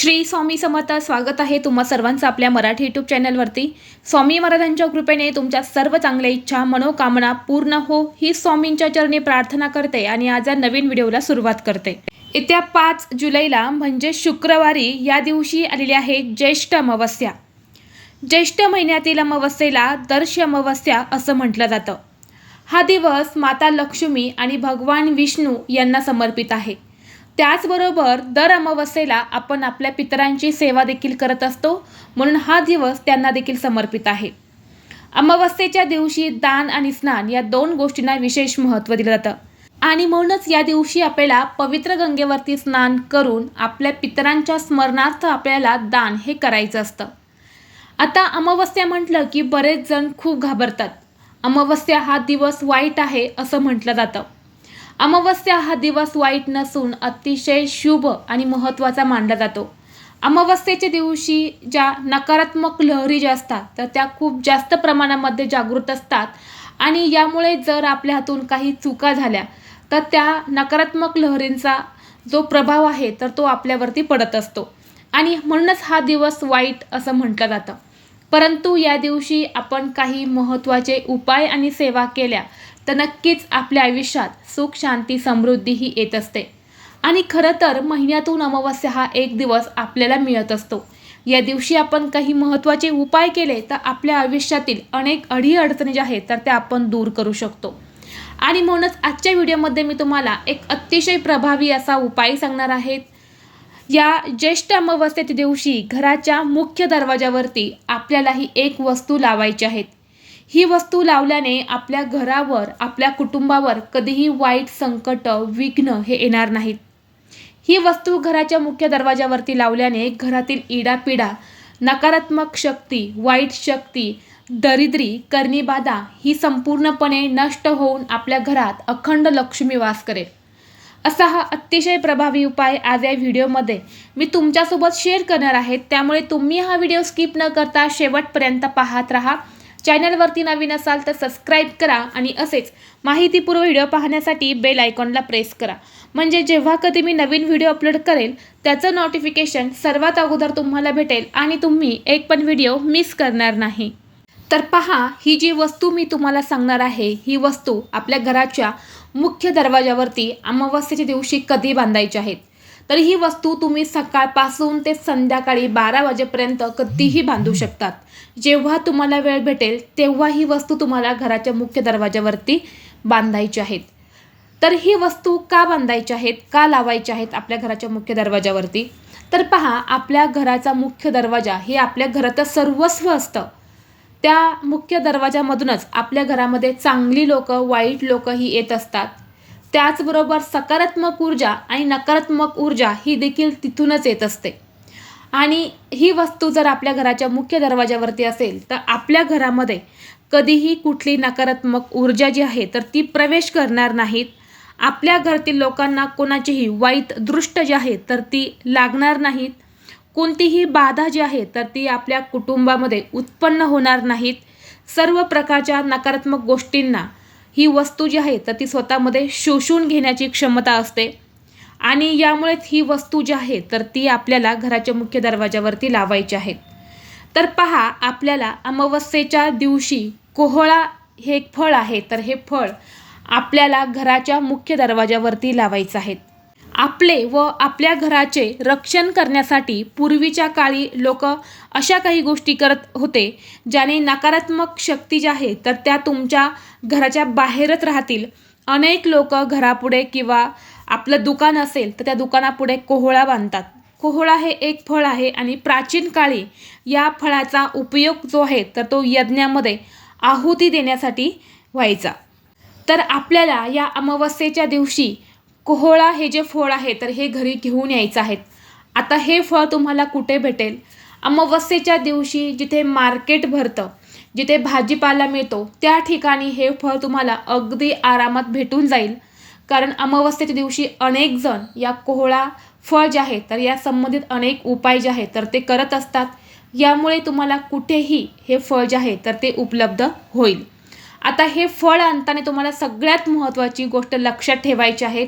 श्री स्वामी समर्थ स्वागत आहे तुम्हा सर्वांचं आपल्या मराठी यूट्यूब चॅनलवरती स्वामी महाराजांच्या कृपेने तुमच्या सर्व चांगल्या इच्छा मनोकामना पूर्ण हो ही स्वामींच्या चरणी प्रार्थना करते आणि आज या नवीन व्हिडिओला सुरुवात करते. येत्या पाच जुलैला म्हणजे शुक्रवारी या दिवशी आलेली आहे ज्येष्ठ अमावस्या. ज्येष्ठ महिन्यातील अमावस्येला दर्श अमावस्या असं म्हटलं जातं. हा दिवस माता लक्ष्मी आणि भगवान विष्णू यांना समर्पित आहे. त्याचबरोबर दर अमावस्येला आपण आपल्या पितरांची सेवा देखील करत असतो. म्हणून हा दिवस त्यांना देखील समर्पित आहे. अमावस्येच्या दिवशी दान आणि स्नान या दोन गोष्टींना विशेष महत्त्व दिलं जातं. आणि म्हणूनच या दिवशी आपल्याला पवित्र गंगेवरती स्नान करून आपल्या पितरांच्या स्मरणार्थ आपल्याला दान हे करायचं असतं. आता अमावस्या म्हटलं की बरेच जण खूप घाबरतात. अमावस्या हा दिवस वाईट आहे असं म्हटलं जातं. अमावस्या हा दिवस वाईट नसून अतिशय शुभ आणि महत्त्वाचा मानला जातो. अमावस्येच्या दिवशी ज्या नकारात्मक लहरी ज्या असतात तर त्या खूप जास्त प्रमाणामध्ये जागृत असतात. आणि यामुळे जर आपल्या हातून काही चुका झाल्या तर त्या नकारात्मक लहरींचा जो प्रभाव आहे तर तो आपल्यावरती पडत असतो. आणि म्हणूनच हा दिवस वाईट असं म्हटलं जातं. परंतु या दिवशी आपण काही महत्त्वाचे उपाय आणि सेवा केल्या तर नक्कीच आपल्या आयुष्यात सुख शांती समृद्धीही येत असते. आणि खरं तर महिन्यातून अमावस्या हा एक दिवस आपल्याला मिळत असतो. या दिवशी आपण काही महत्त्वाचे उपाय केले तर आपल्या आयुष्यातील अनेक अडीअडचणी ज्या आहेत तर त्या आपण दूर करू शकतो. आणि म्हणूनच आजच्या व्हिडिओमध्ये मी तुम्हाला एक अतिशय प्रभावी असा उपाय सांगणार आहेत या ज्येष्ठ अमावस्येच्या दिवशी घराच्या मुख्य दरवाजावरती आपल्यालाही एक वस्तू लावायची आहेत ही वस्तू लावल्याने आपल्या घरावर आपल्या कुटुंबावर कधीही वाईट संकट विघ्न हे येणार नाहीत. ही वस्तू घराच्या मुख्य दरवाजावरती लावल्याने घरातील इडापिडा नकारात्मक शक्ती वाईट शक्ती दरिद्री कर्णीबाधा ही संपूर्णपणे नष्ट होऊन आपल्या घरात अखंड लक्ष्मी वास करेल. असा हा अतिशय प्रभावी उपाय आज या व्हिडिओमध्ये मी तुमच्यासोबत शेअर करणार आहे. त्यामुळे तुम्ही हा व्हिडिओ स्किप न करता शेवटपर्यंत पाहत राहा. चॅनलवरती नवीन असाल तर सबस्क्राईब करा आणि असेच माहितीपूर्व व्हिडिओ पाहण्यासाठी बेल आयकॉनला प्रेस करा. म्हणजे जेव्हा कधी मी नवीन व्हिडिओ अपलोड करेल त्याचं नोटिफिकेशन सर्वात अगोदर तुम्हाला भेटेल आणि तुम्ही एक पण व्हिडिओ मिस करणार नाही. तर पहा ही जी वस्तू मी तुम्हाला सांगणार आहे ही वस्तू आपल्या घराच्या मुख्य दरवाजावरती अमावस्येच्या दिवशी कधी बांधायची आहेत? तर ही वस्तू तुम्ही सकाळपासून ते संध्याकाळी बारा वाजेपर्यंत कधीही बांधू शकतात. जेव्हा तुम्हाला वेळ भेटेल तेव्हा ही वस्तू तुम्हाला घराच्या मुख्य दरवाजावरती बांधायची आहेत. तर ही वस्तू का बांधायच्या आहेत का लावायच्या आहेत आपल्या घराच्या मुख्य दरवाजावरती तर पहा आपल्या घराचा मुख्य दरवाजा हे आपल्या घराचं सर्वस्व असतं. त्या मुख्य दरवाजामधूनच आपल्या घरामध्ये चांगली लोक वाईट लोक ही येत असतात. त्याचबरोबर सकारात्मक ऊर्जा आणि नकारात्मक ऊर्जा ही देखील तिथूनच येत असते. आणि ही वस्तू जर आपल्या घराच्या मुख्य दरवाजावरती असेल तर आपल्या घरामध्ये कधीही कुठली नकारात्मक ऊर्जा जी आहे तर ती प्रवेश करणार नाहीत. आपल्या घरातील लोकांना कोणाचीही वाईट दृष्ट जी आहे तर ती लागणार नाहीत. कोणतीही बाधा जी आहे तर ती आपल्या कुटुंबामध्ये उत्पन्न होणार नाहीत. सर्व प्रकारच्या नकारात्मक गोष्टींना ही वस्तू जी आहे तर ती स्वतःमध्ये शोषून घेण्याची क्षमता असते. आणि यामुळेच ही वस्तू जी आहे तर ती आपल्याला घराच्या मुख्य दरवाजावरती लावायची आहेत तर पहा आपल्याला अमावस्येच्या दिवशी कोहळा हे एक फळ आहे तर हे फळ आपल्याला घराच्या मुख्य दरवाजावरती लावायचं आहेत आपले व आपल्या घराचे रक्षण करण्यासाठी पूर्वीच्या काळी लोक अशा काही गोष्टी करत होते ज्याने नकारात्मक शक्ती ज्या आहे तर त्या तुमच्या घराच्या बाहेरच राहतील. अनेक लोक घरापुढे किंवा आपलं दुकान असेल तर त्या दुकानापुढे कोहळा बांधतात. कोहळा हे एक फळ आहे आणि प्राचीन काळी या फळाचा उपयोग जो आहे तर तो यज्ञामध्ये आहुती देण्यासाठी व्हायचा. तर आपल्याला या अमावस्येच्या दिवशी कोहळा हे जे फळ आहे तर हे घरी घेऊन यायचं आहेत आता हे फळ तुम्हाला कुठे भेटेल? अमावस्येच्या दिवशी जिथे मार्केट भरतं जिथे भाजीपाला मिळतो त्या ठिकाणी हे फळ तुम्हाला अगदी आरामात भेटून जाईल. कारण अमावस्येच्या दिवशी अनेक जण या कोहळा फळ जे आहे तर या संबंधित अनेक उपाय जे आहेत तर ते करत असतात. यामुळे तुम्हाला कुठेही हे फळ जे आहे तर ते उपलब्ध होईल. आता हे फळ आणताना तुम्हाला सगळ्यात महत्त्वाची गोष्ट लक्षात ठेवायची आहे.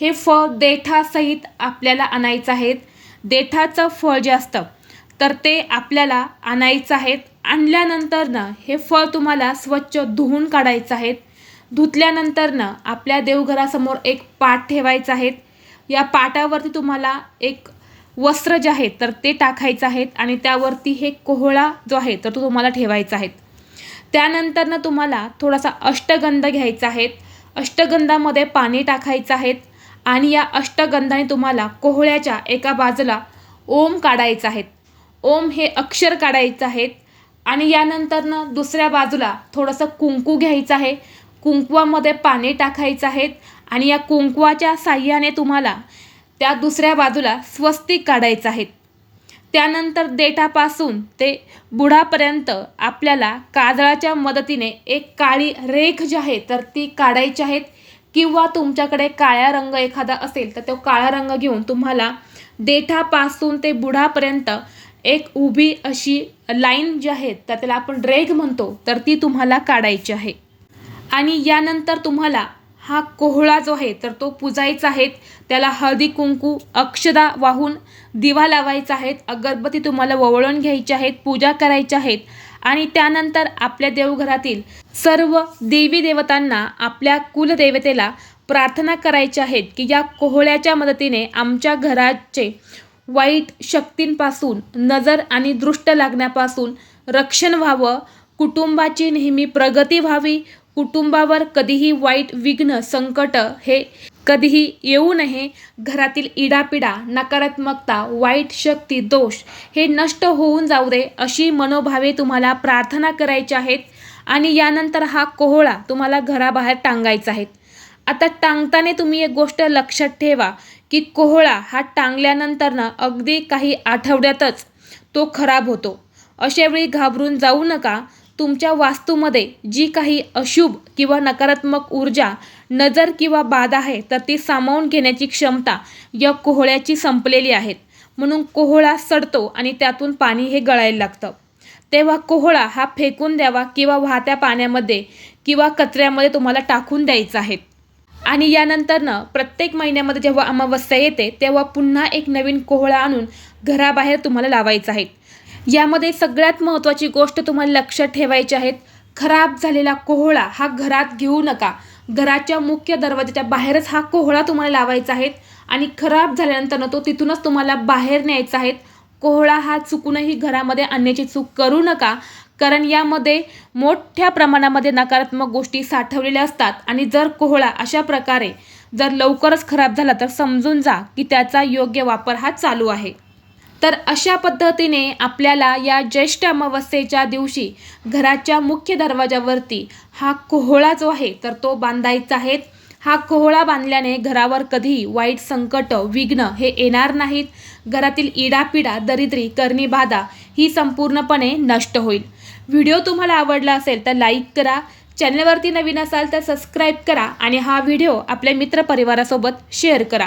हे फळ देठासहित आपल्याला आणायचं आहेत. देठाचं फळ जे असतं तर ते आपल्याला आणायचं आहेत. आणल्यानंतरनं हे फळ तुम्हाला स्वच्छ धुवून काढायचं आहेत. धुतल्यानंतरनं आपल्या देवघरासमोर एक पाट ठेवायचं आहेत. या पाटावरती तुम्हाला एक वस्त्र जे आहे तर ते टाकायचं आहेत आणि त्यावरती हे कोहळा जो आहे तर तो तुम्हाला ठेवायचा आहे त्यानंतरनं तुम्हाला थोडासा अष्टगंध घ्यायचा आहेत. अष्टगंधामध्ये पाणी टाकायचं आहेत. आणि या अष्टगंधाने तुम्हाला कोहळ्याच्या एका बाजूला ओम काढायचं आहेत. ओम हे अक्षर काढायचं आहेत. आणि यानंतरनं दुसऱ्या बाजूला थोडंसं कुंकू घ्यायचं आहे. कुंकवामध्ये पाणी टाकायचं आहेत. आणि या कुंकवाच्या साह्याने तुम्हाला त्या दुसऱ्या बाजूला स्वस्तिक काढायचं आहेत. त्यानंतर देठापासून ते बुडापर्यंत आपल्याला काजळाच्या मदतीने एक काळी रेख जी आहे तर ती काढायची आहेत. किंवा तुमच्याकडे काळ्या रंग एखादा असेल तर तो काळा रंग घेऊन तुम्हाला देठापासून ते बुढापर्यंत एक उभी अशी लाईन जी आहे तर त्याला आपण रेघ म्हणतो तर ती तुम्हाला काढायची आहे. आणि यानंतर तुम्हाला हा कोहळा जो आहे तर तो पुजायचा आहे. त्याला हळदी कुंकू अक्षदा वाहून दिवा लावायचा आहेत अगरबत्ती तुम्हाला ववळून घ्यायची आहेत पूजा करायच्या आहेत आणि त्यानंतर आपल्या देवघरातील सर्व देवी देवतांना आपल्या कुलदेवतेला प्रार्थना करायच्या आहेत की या कोहळ्याच्या मदतीने आमच्या घराचे वाईट शक्तींपासून नजर आणि दृष्ट लागण्यापासून रक्षण व्हावं कुटुंबाची नेहमी प्रगती व्हावी कुटुंबावर कधीही वाईट विघ्न संकट हे कधीही येऊ नये. घरातील इडापिडा नकारात्मकता वाईट शक्ती दोष हे नष्ट होऊन जाऊ दे अशी मनोभावे तुम्हाला प्रार्थना करायची आहेत आणि यानंतर हा कोहळा तुम्हाला घराबाहेर टांगायचा आहे. आता टांगताना तुम्ही एक गोष्ट लक्षात ठेवा की कोहळा हा टांगल्यानंतरनं अगदी काही आठवड्यातच तो खराब होतो. अशावेळी घाबरून जाऊ नका. तुमच्या वास्तूमध्ये जी काही अशुभ किंवा नकारात्मक ऊर्जा नजर किंवा बाधा आहे तर ती सामावून घेण्याची क्षमता या कोहळ्याची संपलेली आहेत. म्हणून कोहळा सडतो आणि त्यातून पाणी हे गळायला लागतं. तेव्हा कोहळा हा फेकून द्यावा किंवा वाहत्या पाण्यामध्ये किंवा कचऱ्यामध्ये तुम्हाला टाकून द्यायचा आहे. आणि यानंतरनं प्रत्येक महिन्यामध्ये जेव्हा अमावस्या येते तेव्हा पुन्हा एक नवीन कोहळा आणून घराबाहेर तुम्हाला लावायचा आहे. यामध्ये सगळ्यात महत्त्वाची गोष्ट तुम्हाला लक्षात ठेवायची आहेत खराब झालेला कोहळा हा घरात घेऊ नका. घराच्या मुख्य दरवाजाच्या बाहेरच हा कोहळा तुम्हाला लावायचा आहे आणि खराब झाल्यानंतर तो तिथूनच तुम्हाला बाहेर न्यायचा आहे. कोहळा हा चुकूनही घरामध्ये आणण्याची चूक करू नका कारण यामध्ये मोठ्या प्रमाणामध्ये नकारात्मक गोष्टी साठवलेल्या असतात आणि जर कोहळा अशा प्रकारे जर लवकरच खराब झाला तर समजून जा की त्याचा योग्य वापर हा चालू आहे. तर अशा पद्धतीने आपल्याला या ज्येष्ठ अमावस्येच्या दिवशी घराच्या मुख्य दरवाजावरती हा कोहळा जो आहे तर तो बांधायचा आहे. हा कोहळा बांधल्याने घरावर कधीही वाईट संकट विघ्न हे येणार नाहीत. घरातील इडापिडा दरिद्री करणी बाधा ही संपूर्णपणे नष्ट होईल. व्हिडिओ तुम्हाला आवडला असेल तर लाईक करा. चॅनलवरती नवीन असाल तर सबस्क्राईब करा आणि हा व्हिडिओ आपल्या मित्रपरिवारासोबत शेअर करा.